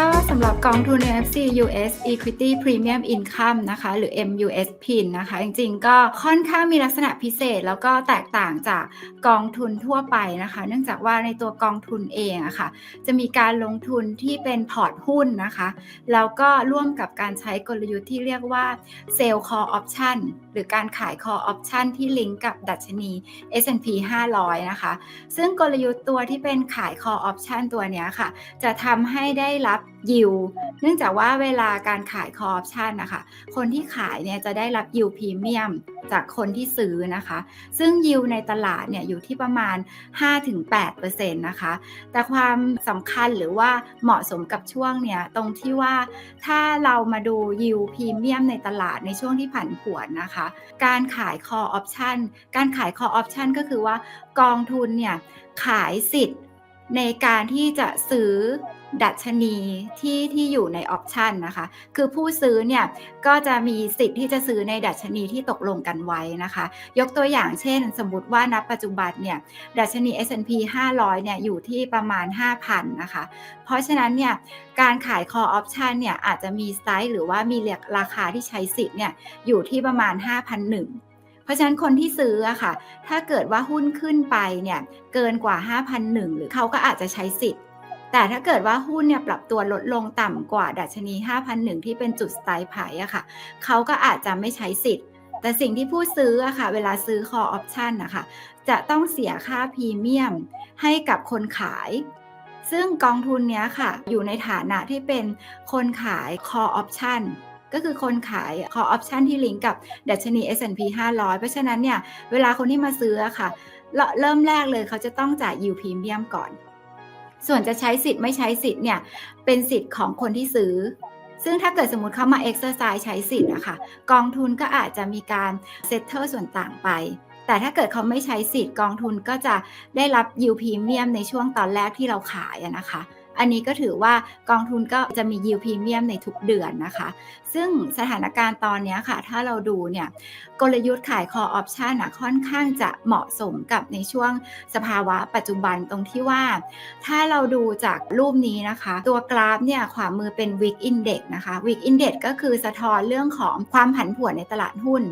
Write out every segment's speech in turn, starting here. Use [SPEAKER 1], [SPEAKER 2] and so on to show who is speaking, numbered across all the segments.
[SPEAKER 1] ก็สำหรับกองทุน NFC US Equity Premium Income นะคะ หรือ MUS PIN นะคะ จริงๆ ก็ค่อนข้างมีลักษณะพิเศษแล้วก็แตกต่างจากกองทุนทั่วไปนะคะ เนื่องจากว่าในตัวกองทุนเองอะค่ะ จะมีการลงทุนที่เป็นพอร์ตหุ้นนะคะ แล้วก็ร่วมกับการใช้กลยุทธ์ที่เรียกว่า Sell Call Option หรือการขาย Call Option ที่ลิงก์กับดัชนี S&P 500 นะคะ ซึ่งกลยุทธ์ตัวที่เป็นขาย Call Option ตัวนี้ค่ะ จะทำให้ได้รับยิว เนื่องจากว่าเวลาการขาย Call Option นะคะ คนที่ขายเนี่ยจะได้รับยิวพรีเมียมจากคนที่ซื้อนะคะ ซึ่งยิวในตลาดเนี่ยอยู่ที่ประมาณ 5-8%นะคะ แต่ความสำคัญหรือว่าเหมาะสมกับช่วงเนี่ยตรงที่ว่าถ้าเรามาดูยิวพรีเมียมในตลาดในช่วงที่ผันผวนนะคะ การขาย call option การขาย call option ก็คือว่ากองทุนเนี่ยขายสิทธิ์ ในการที่จะซื้อดัชนีที่ที่อยู่ในออปชันนะคะ คือผู้ซื้อเนี่ยก็จะมีสิทธิ์ที่จะซื้อในดัชนีที่ตกลงกันไว้นะคะ ยกตัวอย่างเช่น สมมติว่าณปัจจุบันเนี่ยดัชนี S&P 500เนี่ยอยู่ที่ประมาณ 5,000นะคะ เพราะฉะนั้นเนี่ยการขาย call option เนี่ยอาจจะมีไซส์หรือว่ามีราคาที่ใช้สิทธิ์เนี่ยอยู่ที่ประมาณ 5,001 ราะฉะนั้นคนที่ซื้ออะค่ะ ถ้าเกิดว่าหุ้นขึ้นไปเนี่ยเกินกว่า 5,001 หรือเขาก็อาจจะใช้สิทธิ์ แต่ถ้าเกิดว่าหุ้นเนี่ยปรับตัวลดลงต่ำกว่าดัชนี 5,001 ที่เป็นจุดสไตล์ไผ่อะค่ะ เขาก็อาจจะไม่ใช้สิทธิ์ แต่สิ่งที่ผู้ซื้ออะค่ะ เวลาซื้อ call option นะคะจะต้องเสียค่าพรีเมียมให้กับคนขาย ซึ่งกองทุนเนี้ยค่ะ อยู่ในฐานะที่เป็นคนขาย call option ก็คือคนขาย call option ที่ลิงก์กับดัชนี S&P 500 เพราะฉะนั้นเนี่ย เวลาคนที่มาซื้อค่ะ เริ่มแรกเลยเขาจะต้องจ่าย yield premium ก่อน ส่วนจะใช้สิทธิ์ไม่ใช้สิทธิ์เนี่ย เป็นสิทธิ์ของคนที่ซื้อซึ่งถ้าเกิดสมมติเขามา exercise ใช้สิทธิ์อะค่ะ กองทุนก็อาจจะมีการ settle ส่วนต่างไป แต่ถ้าเกิดเขาไม่ใช้สิทธิ์กองทุนก็จะได้รับ yield premium ในช่วงตอนแรกที่เราขายนะคะ อันนี้ก็ถือว่ากองทุนก็จะมี yield premium ในทุกเดือนนะคะ ซึ่งสถานการณ์ตอนนี้ค่ะ ถ้าเราดูเนี่ยกลยุทธ์ขาย call option อะค่อนข้างจะเหมาะสมกับในช่วงสภาวะปัจจุบันตรงที่ว่า ถ้าเราดูจากรูปนี้นะคะ ตัวกราฟเนี่ยขวามือเป็น Week Index นะคะ Week Index ก็คือสะท้อนเรื่องของความผันผวนในตลาดหุ้น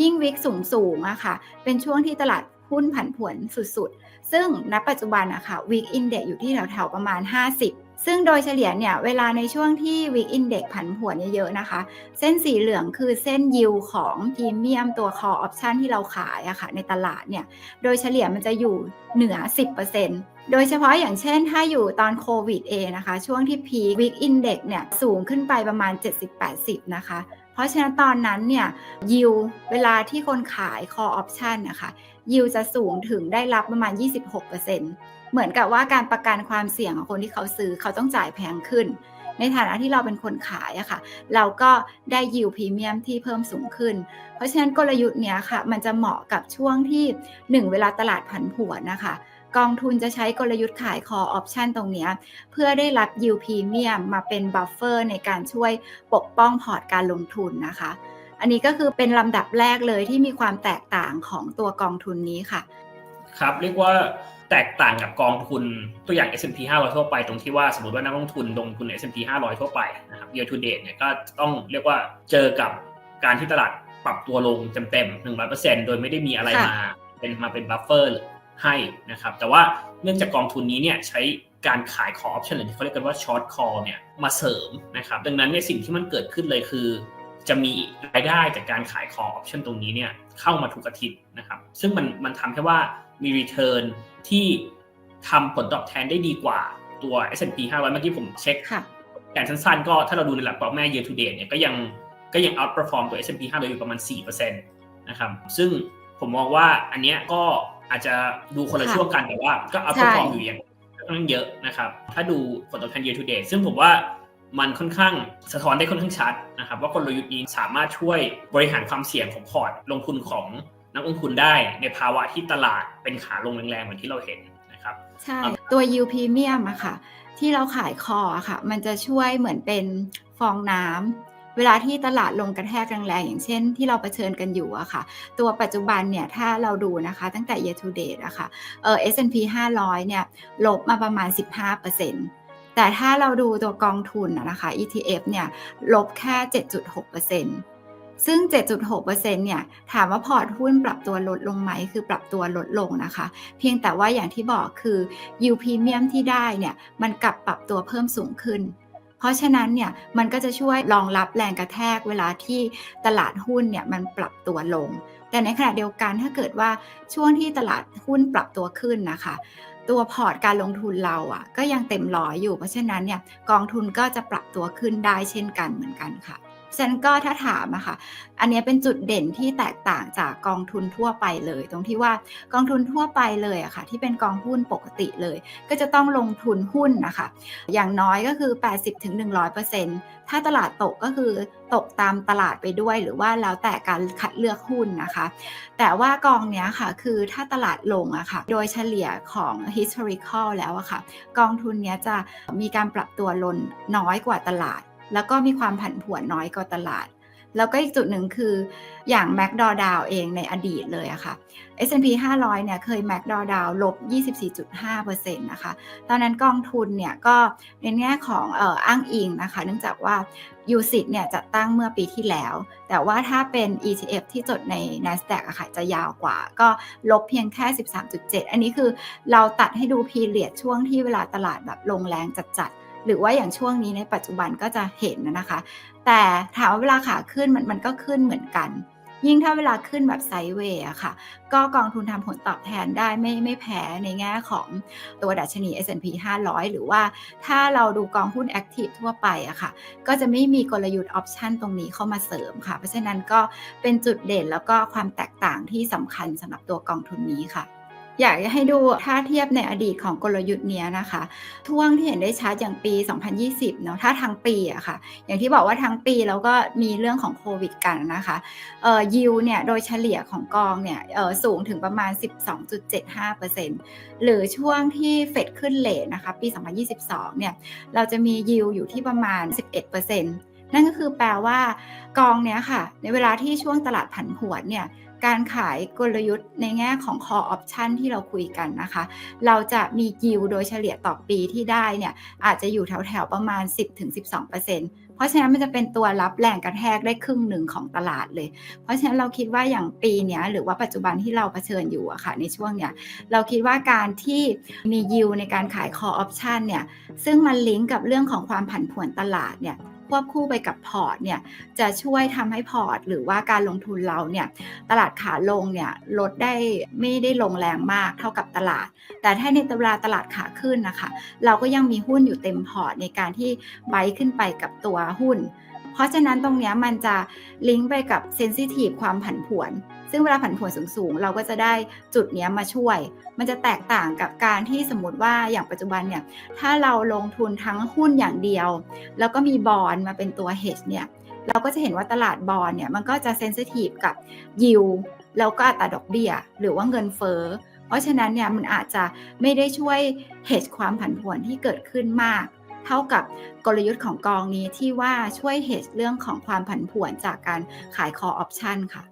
[SPEAKER 1] ยิ่งวิกสูงสูงอะค่ะ เป็นช่วงที่ตลาด หุ้นผันผวนสุดๆ ซึ่งณปัจจุบันอะค่ะ Week Index อยู่ที่แถวๆ ประมาณ 50 ซึ่งโดยเฉลี่ยเนี่ย เวลาในช่วงที่ Week Index ผันผวนเยอะๆ นะคะ เส้นสีเหลืองคือเส้นยิวของพรีเมียมตัว call option ที่เราขายอะค่ะในตลาดเนี่ย โดยเฉลี่ยมันจะอยู่เหนือ 10%โดยเฉพาะอย่างเช่นถ้าอยู่ตอนโควิดเองนะคะ ช่วงที่พีวิกอินเด็กเนี่ย สูงขึ้นไปประมาณ 70-80 นะคะ ราะฉะนั้นตอนนั้นเนี่ยยิวเวลาที่คนขาย call option นะคะยิวจะสูงถึงได้รับประมาณ 26%เหมือนกับว่าการประกันความเสี่ยงของคนที่เขาซื้อเขาต้องจ่ายแพงขึ้น ในฐานะที่เราเป็นคนขายอะค่ะ เราก็ได้ยิวพรีเมียมที่เพิ่มสูงขึ้น เพราะฉะนั้นกลยุทธ์เนี้ยค่ะ มันจะเหมาะกับช่วงที่ 1 เวลาตลาดผันผวนนะคะ กองทุนจะใช้กลยุทธ์ขาย call option ตรงเนี้ยเพื่อได้รับ yield premium มาเป็น buffer ในการช่วยปกป้องพอร์ตการลงทุนนะคะ อันนี้ก็คือเป็นลำดับแรกเลยที่มีความแตกต่างของตัวกองทุนนี้ค่ะ
[SPEAKER 2] ครับเรียกว่าแตกต่างกับกองทุนตัวอย่าง S&P 500 ทั่วไปตรงที่ว่าสมมติว่านักลงทุนลงทุน S&P 500 ทั่วไปนะครับ year to date เนี่ยก็ต้องเรียกว่าเจอกับการที่ตลาดปรับตัวลงเต็มๆ100%โดยไม่ได้มีอะไรมาเป็นมาเป็นบัฟเฟอร์ ให้นะครับ แต่ว่าเนื่องจากกองทุนนี้เนี่ยใช้การขาย call option หรือที่เขาเรียกกันว่า short call เนี่ยมาเสริมนะครับ ดังนั้นเนี่ยสิ่งที่มันเกิดขึ้นเลยคือ จะมีรายได้จากการขาย call option ตรงนี้เนี่ยเข้ามาทุกอาทิตย์นะครับ ซึ่งมันมันทำให้ว่ามี return ที่ทำผลตอบแทนได้ดีกว่าตัว S&P 500 เมื่อกี้ผมเช็คการสั้นๆก็ถ้าเราดูในหลักปรอบแม่ year to date เนี่ยก็ยังก็ยัง outperform ตัว S&P 500 อยู่ประมาณ4%นะครับ ซึ่งผมมองว่าอันเนี้ยก็ อาจจะดูคนละช่วงกันแต่ว่าก็ outperform อยู่อย่างค่อนข้างเยอะนะครับ ถ้าดูผลตอบแทน year to date ซึ่งผมว่ามันค่อนข้างสะท้อนได้ค่อนข้างชัดนะครับว่ากลยุทธ์นี้สามารถช่วยบริหารความเสี่ยงของพอร์ตลงทุนของนักลงทุนได้ในภาวะที่ตลาดเป็นขาลงแรงๆเหมือนที่เราเห็นนะครับ
[SPEAKER 1] ใช่ ตัว yield premium อะค่ะ ที่เราขายคออะค่ะ มันจะช่วยเหมือนเป็นฟองน้ำ เวลาที่ตลาดลงกระแทกแรงๆอย่างเช่น ที่เราเผชิญกันอยู่อะค่ะ ตัวปัจจุบันเนี่ยถ้าเราดูนะคะตั้งแต่ year to date อะค่ะเออ S&P 500 เนี่ยลบมาประมาณ 15%แแต่ถ้าเราดูตัวกองทุนอะนะคะ ETF เนี่ยลบแค่ 7.6%ซึ่ง 7.6%เนี่ยถามว่าพอร์ตหุ้นปรับตัวลดลงไหม คือปรับตัวลดลงนะคะ เพียงแต่ว่าอย่างที่บอกคือ yield premium ที่ได้เนี่ยมันกลับปรับตัวเพิ่มสูงขึ้น เพราะฉะนั้นเนี่ยมันก็จะช่วยรองรับแรงกระแทกเวลาที่ตลาดหุ้นเนี่ยมันปรับตัวลง แต่ในขณะเดียวกันถ้าเกิดว่าช่วงที่ตลาดหุ้นปรับตัวขึ้นนะคะ ตัวพอร์ตการลงทุนเราอะก็ยังเต็มร้อยอยู่ เพราะฉะนั้นเนี่ยกองทุนก็จะปรับตัวขึ้นได้เช่นกันเหมือนกันค่ะ ฉันก็ถ้าถามอะค่ะ อันนี้เป็นจุดเด่นที่แตกต่างจากกองทุนทั่วไปเลย ตรงที่ว่ากองทุนทั่วไปเลยอะค่ะ ที่เป็นกองหุ้นปกติเลย ก็จะต้องลงทุนหุ้นนะคะ อย่างน้อยก็คือ 80-100%ถ้าตลาดตกก็คือตกตามตลาดไปด้วย หรือว่าแล้วแต่การคัดเลือกหุ้นนะคะ แต่ว่ากองเนี้ยค่ะ คือถ้าตลาดลงอะค่ะ โดยเฉลี่ยของ historical แล้วอะค่ะ กองทุนเนี้ยจะมีการปรับตัวลนน้อยกว่าตลาด แล้วก็มีความผันผวนน้อยกว่าตลาด แล้วก็อีกจุดหนึ่งคืออย่าง m a c d o w d o w เองในอดีตเลยอะค่ะ S&P 500 เนี่ยเคย m a c d o w d o w ลบ 24.5%นะคะ ตอนนั้นกองทุนเนี่ยก็ในแง่ของอออ้างอิงนะคะ เนื่องจากว่า u s i t เนี่ยจัดตั้งเมื่อปีที่แล้ว แต่ว่าถ้าเป็น ETF ที่จดใน NASDAQ อะค่ะจะยาวกว่า ก็ลบเพียงแค่ 13.7 อันนี้คือเราตัดให้ดูพีเรียดช่วงที่เวลาตลาดแบบลงแรงจัดๆ หรือว่าอย่างช่วงนี้ในปัจจุบันก็จะเห็นนะคะ แต่ถามว่าเวลาขาขึ้นมันมันก็ขึ้นเหมือนกัน ยิ่งถ้าเวลาขึ้นแบบไซด์เวย์อะค่ะ ก็กองทุนทำผลตอบแทนได้ไม่ไม่แพ้ในแง่ของตัวดัชนี S&P 500 หรือว่าถ้าเราดูกองหุ้นแอคทีฟทั่วไปอะค่ะ ก็จะไม่มีกลยุทธ์ออปชันตรงนี้เข้ามาเสริมค่ะ เพราะฉะนั้นก็เป็นจุดเด่นแล้วก็ความแตกต่างที่สำคัญสำหรับตัวกองทุนนี้ค่ะ อยากให้ดูถ้าเทียบในอดีตของกลยุทธ์เนี้ยนะคะท่วงที่เห็นได้ชัดอย่างปี 2020 เนาะถ้าทั้งปีอะค่ะ อย่างที่บอกว่าทั้งปีแล้วก็มีเรื่องของโควิดกันนะคะเอ่อยิวเนี่ยโดยเฉลี่ยของกองเนี่ยเอ่อสูงถึงประมาณ 12.75%หรือช่วงที่เฟดขึ้นเลทนะคะปี 2022 เนี่ยเราจะมียิวอยู่ที่ประมาณ 11%นั่นก็คือแปลว่ากองเนี้ยค่ะ ในเวลาที่ช่วงตลาดผันผวนเนี่ย การขายกลยุทธ์ในแง่ของ call option ที่เราคุยกันนะคะ เราจะมียิวโดยเฉลี่ยต่อปีที่ได้เนี่ยอาจจะอยู่แถวๆประมาณ 10-12%เพราะฉะนั้นมันจะเป็นตัวรับแรงกระแทกได้ครึ่งหนึ่งของตลาดเลย เพราะฉะนั้นเราคิดว่าอย่างปีเนี้ยหรือว่าปัจจุบันที่เราเผชิญอยู่อะค่ะในช่วงเนี้ยเราคิดว่าการที่มียิวในการขาย call option เนี่ยซึ่งมันลิงก์กับเรื่องของความผันผวนตลาดเนี่ย ควบคู่ไปกับพอร์ตเนี่ยจะช่วยทำให้พอร์ต หรือว่าการลงทุนเราเนี่ยตลาดขาลงเนี่ยลดได้ไม่ได้ลงแรงมากเท่ากับตลาด แต่ถ้าในเวลาตลาดขาขึ้นนะคะ เราก็ยังมีหุ้นอยู่เต็มพอร์ตในการที่ไบขึ้นไปกับตัวหุ้น เพราะฉะนั้นตรงนี้มันจะลิงก์ไปกับเซนซิทีฟความผันผวน ซึ่งเวลาผันผวนสูงๆ เราก็จะได้จุดนี้มาช่วย มันจะแตกต่างกับการที่สมมติว่าอย่างปัจจุบันเนี่ย ถ้าเราลงทุนทั้งหุ้นอย่างเดียว แล้วก็มีบอลมาเป็นตัว hedge เนี่ย เราก็จะเห็นว่าตลาดบอลเนี่ย มันก็จะเซนซิทีฟกับยิวแล้วก็อัตราดอกเบี้ย หรือว่าเงินเฟ้อ เพราะฉะนั้นเนี่ยมันอาจจะไม่ได้ช่วย hedge ความผันผวนที่เกิดขึ้นมากเท่ากับกลยุทธ์ของกองนี้ที่ว่าช่วย hedge เรื่องของความผันผวนจากการขาย call option ค่ะ